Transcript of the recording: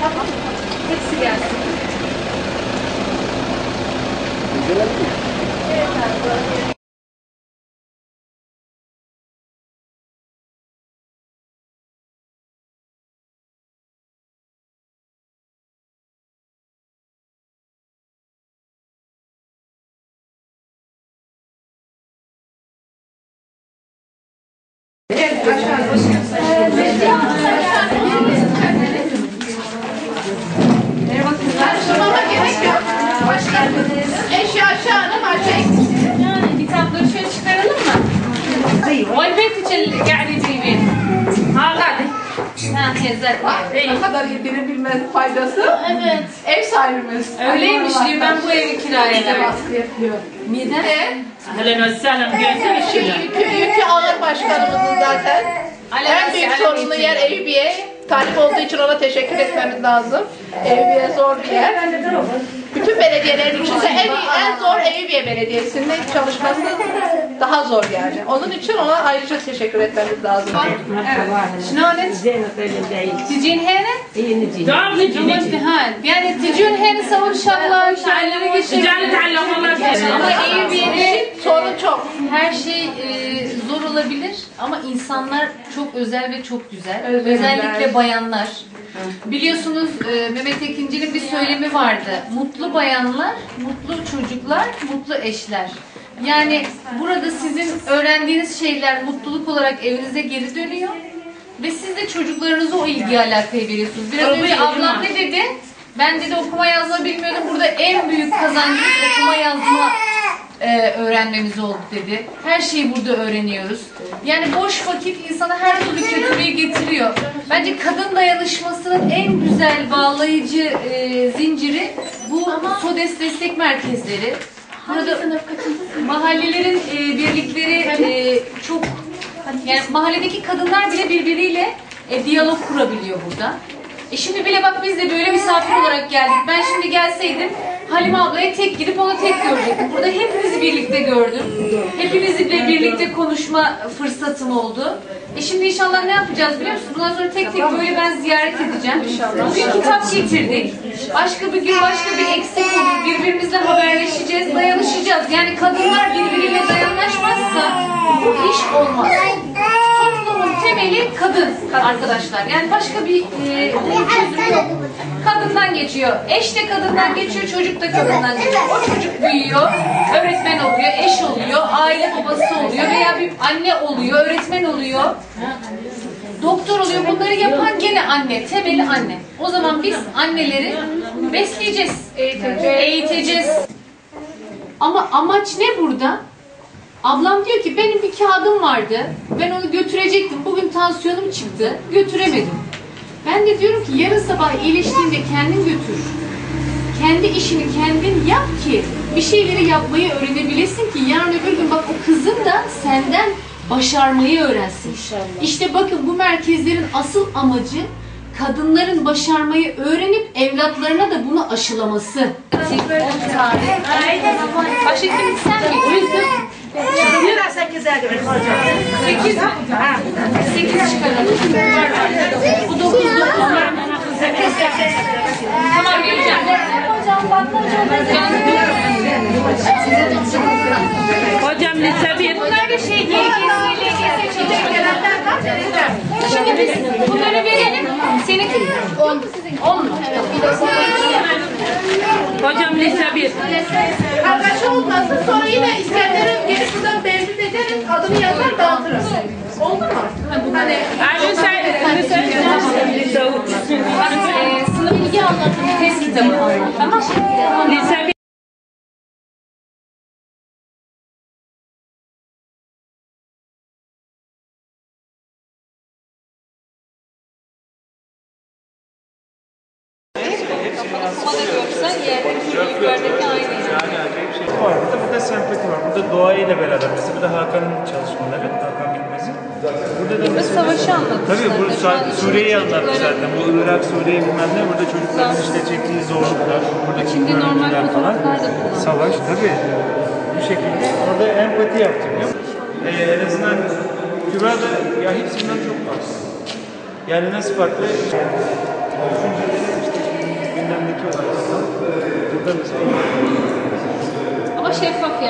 Tamam. Hepsi gelsin. Evet abi. Merhaba والبيت اللي قاعد يجيبين ها قاعد ها هي زين Ne kadar yediğini bilmez faydası. Evet. Ev sahibimiz. Öyleymiş diyor ben bu evi kiraya İşte verdim. baskı yapıyor. Neden? Ve اهلا وسهلا بيعزم şu yükü, yükü alır başkanımızın zaten. En büyük sorunlu yer Eyüpiye. Talip olduğu için ona teşekkür etmemiz lazım. Eyüpiye zor bir yer. Bütün belediyelerin içinde en, en zor Eyüpiye Belediyesi'nin çalışması daha zor yani. Onun için ona ayrıca teşekkür etmemiz lazım. شلونك؟ زينة الليل تجين هنا؟ هي نجي دعم امتحان يعني تجون هنا تسوون شغله تعلموا كل شيء رجال نتعلم والله ama Airbnb Sorun çok. Her şey e, zor olabilir ama insanlar çok özel ve çok güzel. Özeller. Özellikle bayanlar. Biliyorsunuz e, Mehmet Ekinci'nin bir söylemi vardı. Mutlu bayanlar, mutlu çocuklar, mutlu eşler. Yani burada sizin öğrendiğiniz şeyler mutluluk olarak evinize geri dönüyor. Ve siz de çocuklarınıza o ilgi alakayı veriyorsunuz. Biraz önce ablam ne dedi? Ben dedi okuma yazma bilmiyordum. Burada en büyük kazancımız okuma yazma e, öğrenmemiz oldu dedi. Her şeyi burada öğreniyoruz. Yani boş vakit insana her türlü kötülüğü getiriyor. Bence kadın dayanışmasının en güzel bağlayıcı e, zinciri bu SODES destek merkezleri. Burada mahallelerin e, birlikleri e, çok yani mahalledeki kadınlar bile birbiriyle e, diyalog kurabiliyor burada. E şimdi bile bak biz de böyle misafir olarak geldik. Ben şimdi gelseydim Halime ablaya tek gidip onu tek görecektim. Burada hepinizi birlikte gördüm. Hepinizle birlikte konuşma fırsatım oldu. E şimdi inşallah ne yapacağız biliyor musunuz? Bundan sonra tek tek böyle ben ziyaret edeceğim. Bugün kitap getirdik. Başka bir gün başka bir eksik olur. Birbirimizle haberleşeceğiz, dayanışacağız. Yani kadınlar birbiriyle dayanışmazsa bu iş olmaz. Temeli kadın arkadaşlar. Yani başka bir e, yok. Kadından geçiyor. Eş de kadından geçiyor, çocuk da kadından geçiyor. O çocuk büyüyor, öğretmen oluyor, eş oluyor, aile babası oluyor veya bir anne oluyor, öğretmen oluyor. Doktor oluyor. Bunları yapan gene anne. Temeli anne. O zaman biz anneleri besleyeceğiz. Eğiteceğiz. Ama amaç ne burada? Ablam diyor ki benim bir kağıdım vardı. Ben onu götürecektim. Bugün tansiyonum çıktı. Götüremedim. Ben de diyorum ki yarın sabah iyileştiğinde kendin götür. Kendi işini kendin yap ki bir şeyleri yapmayı öğrenebilesin ki yarın öbür gün bak o kızın da senden başarmayı öğrensin. İşte bakın bu merkezlerin asıl amacı kadınların başarmayı öğrenip evlatlarına da bunu aşılaması. Başka kim sen mi? O yüzden Sekiz. Sekiz çıkaralım. Bu dokuz dokuz. Tamam vereceğim. hocam lise bir Bunlar da şey çalışmaları. Şimdi biz bunları verelim. Seninki 10 mu? 10 mu? Hocam lise bir Kargaşa olmasın sonra yine İskender'in gelip buradan mevcut ederiz. Adını yazar dağıtırız. Oldu mu? Hani lise lise Ee, sınıf bilgi anlatımı test kitabı. Tamam lise bir Okumada görsen yerdeki yukarıdaki aynı. Yani acayip şey var. Burada, burada sempati var. Burada doğayla beraber. Mesela bu da Hakan'ın çalışmaları. Hakan Bilmez'in. Burada da Burada mesela... savaşı anlatmışlar. Tabii bu Su- işin Suriye'yi anlattı zaten. Bu Irak, Suriye bilmem ne. Burada çocukların işte çektiği zorluklar. Buradaki Şimdi normal falan. da. Savaş tabii. Bu şekilde orada empati yaptı biliyor musun? Ee, en azından Kübra da ya hepsinden çok farklı. Yani nasıl farklı? Düşünceleri Eu achei fofinho.